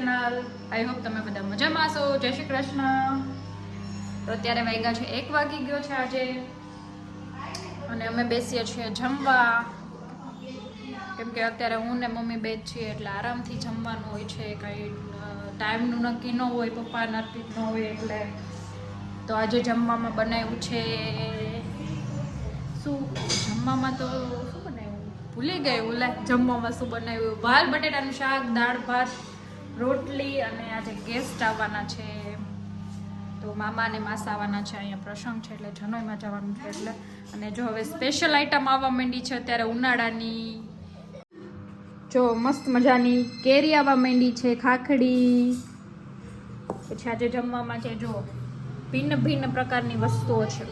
Channel I hope તમે બધા મજામાં છો જય શ્રી કૃષ્ણ. તો અત્યારે વાગ્યા છે એક વાગી ગયો છે આજે. અને અમે બેસીએ છીએ જમવા. કેમ કે અત્યારે હું ને મમ્મી બે છીએ, એટલે આરામથી જમવાનું હોય છે. કંઈ ટાઈમનું નક્કી ન હોય, પપ્પા નક્કી ન હોય, એટલે તો આજે જમવામાં બનાવ્યું છે. શું? જમવામાં તો શું બનાવ્યું? ભૂલી ગયું લે, જમવામાં શું બનાવ્યું? વાલ બટેટાનું શાક, દાળ, ભાત રોટલી અને આજે ગેસ્ટ આવવાના છે. તો મામા અને માસા આવવાના છે, અહીંયા પ્રસંગ છે, એટલે જનોઈમાં જવાનું છે, એટલે અને જો હવે સ્પેશિયલ આઈટમ આવવા માંડી છે, અત્યારે ઉનાળાની. જો મસ્ત મજાની કેરી આવવા માંડી છે, ખાખડી. પછી આજે જમવામાં છે, જો ભિન્ન ભિન્ન પ્રકારની વસ્તુઓ છે.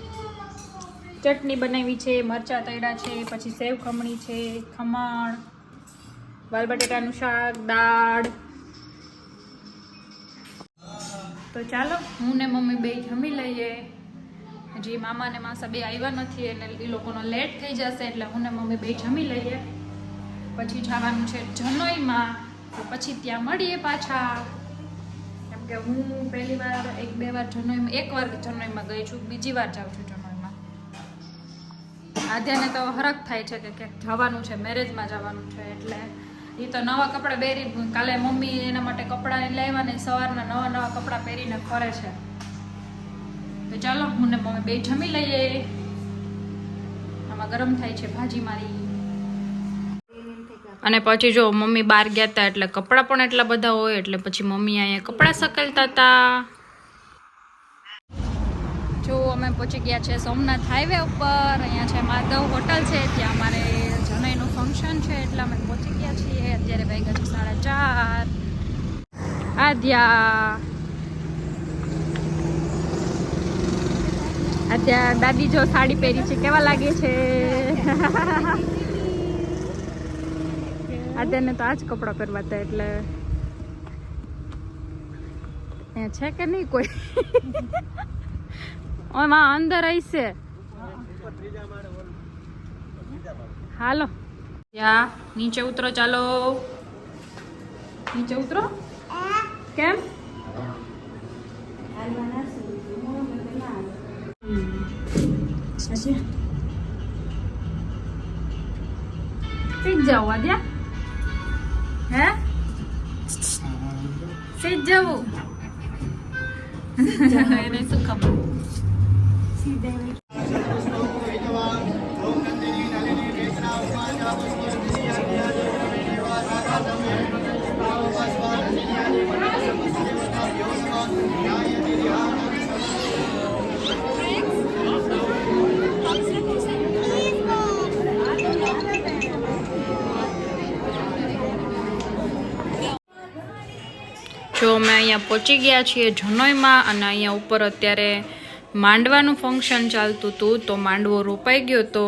ચટણી બનાવી છે, મરચાં તળ્યા છે, પછી સેવ ખમણી છે, ખમણ વાલ બટેટાનું શાક, દાળ. તો ચાલો, હું ને મમ્મી બે જમી લઈએ. હજી મામા ને માસા બે આવ્યા નથી એટલે એ લોકોનો લેટ થઈ જશે એટલે હું ને મમ્મી બે જમી લઈએ. પછી જવાનું છે જનોઈમાં, તો પછી ત્યાં મળીએ પાછા. કેમ કે હું પહેલી વાર એક બે વાર જનોઈમાં, એક વાર જનોઈમાં ગઈ છું, બીજી વાર જાઉં છું જનોઈમાં. આધ્યાને તો હરખ થાય છે કે ક્યાંક જવાનું છે મેરેજમાં જવાનું છે એટલે એ તો નવા કપડાં પહેરી કાલે મમ્મી એના માટે કપડાં લાવ્યા ને સવારના નવા નવા કપડાં પહેરીને ફરે છે. તો ચાલો, હું ને મમ્મી બે જમી લઈએ. આમાં ગરમ થાય છે ભાજી મારી. અને પછી જો મમ્મી બહાર ગયા હતા એટલે કપડાં પણ એટલા બધા હોય એટલે પછી મમ્મી અહીંયા કપડાં સકેલતા હતા જો અમે પહોંચી ગયા છે સોમનાથ હાઈવે ઉપર. અહીંયા છે માધવ હોટલ છે, ત્યાં અમારે ફંક્શન છે એટલે અમે પહોંચી ગયા છીએ. અત્યારે વાગ્યા છે સાડા ચાર. આદ્યા અત્યારે દાદી જો સાડી પહેરી છે. કેવા લાગે છે? આદ્યાને તો આ જ કપડાં પહેરવા હતા એટલે. એ છે કે નહીં કોઈ? ઓમાં અંદર હશે હાલો. યા નીચે ઉતરો ચાલો નીચે ઉતરો કેમ સીધ જાવ આદ્યા હે સીધ જવું એને શું ખબર જો અમે અહીંયા પહોંચી ગયા છીએ જનોઈમાં અને અહીંયા ઉપર અત્યારે માંડવાનું ફંક્શન ચાલતું હતું, તો માંડવો રોપાઈ ગયો તો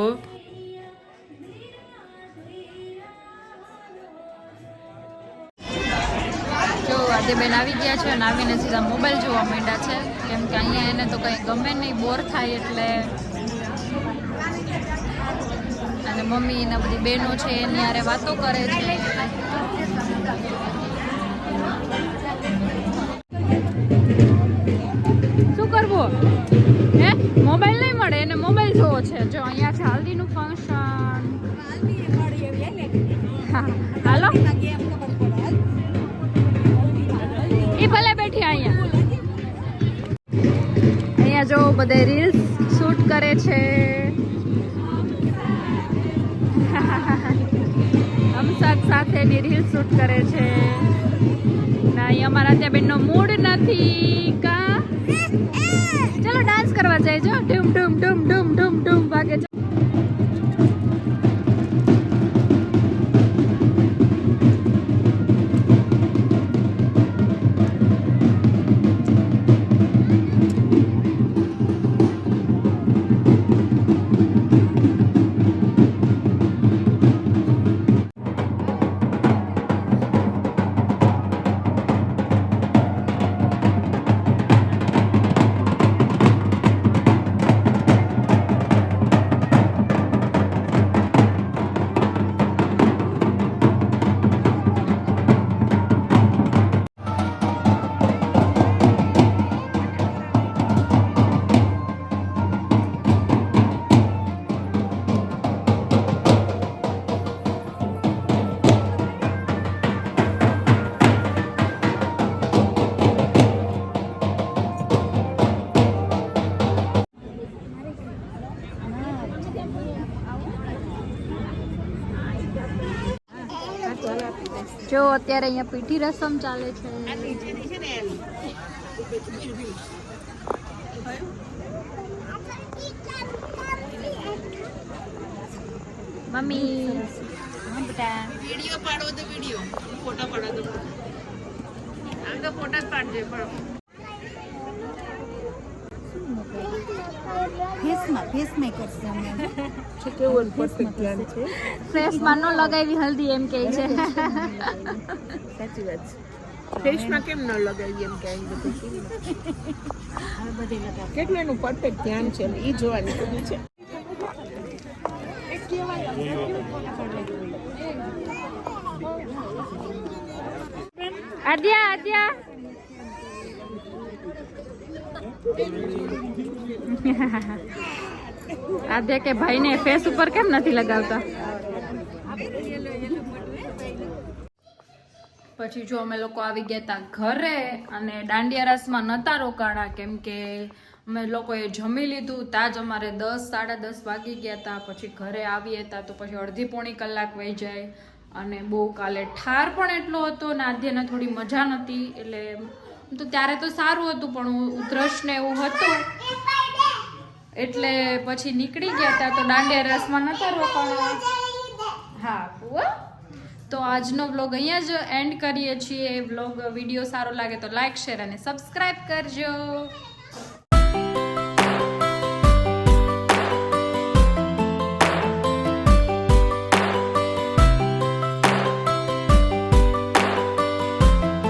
આજે બેન આવી ગયા છે અને આવીને સીધા મોબાઈલ જોવા માંડ્યા છે. કેમ કે અહીંયા એને તો કંઈ ગમે નહીં, બોર થાય એટલે. અને મમ્મી એના બધી બહેનો છે એની હારે વાતો કરે છે. એ ભલે બેઠી અહીંયા. અહીંયા જો બધે રીલ્સ શૂટ કરે છે. અમસાદ સાથેની રીલ શૂટ કરે છે. ના, અહીંયા અમારા ત્યાં બેનનો મૂડ નથી. જો અત્યારે અહીંયા પીઠી રસમ ચાલે છે. મમ્મી. હા બેટા. વીડિયો પાડો તો વીડિયો. ફોટો પાડો તો આમ તો ફોટા જ પાડજે પણ. ફેસમાં ફેસ મેકર્સ છે કેવું પરફેક્ટ ધ્યાન છે? ફેસમાં ન લગાવી હલ્દી એમ કે છે. સાચી વાત છે. ફેસમાં કેમ ન લગાવી એમ કે બધું હવે બધી લગાવ કેટલું એનું પરફેક્ટ ધ્યાન છે એ જોવાની છે. આદ્યા આદ્યા. આદ્યા કે ભાઈને ફેસ ઉપર કેમ નથી લગાવતા? પછી જો અમે લોકો આવી ગયા હતા ઘરે અને દાંડિયા રાસમાં નહોતા રોકાણા, કેમ કે અમે લોકોએ જમી લીધું તાજ અમારે દસ, સાડા દસ વાગી ગયા હતા પછી ઘરે આવીએ હતા તો પછી અડધી પોણી કલાક વહી જાય અને બહુ કાલે ઠાર પણ એટલો હતો ને થોડી મજા નહોતી. એટલે તો ત્યારે તો સારું હતું, પણ ઉધરસ ને એવું હતું. એટલે પછી નીકળી ગયા હતા તો દાંડિયા રસમાં નતા રોકાણા હા પુઆ તો આજનો વ્લોગ અહીંયા જ એન્ડ કરીએ છીએ. વ્લોગ, વીડિયો સારો લાગે તો લાઈક શેર અને સબસ્ક્રાઈબ કરજો.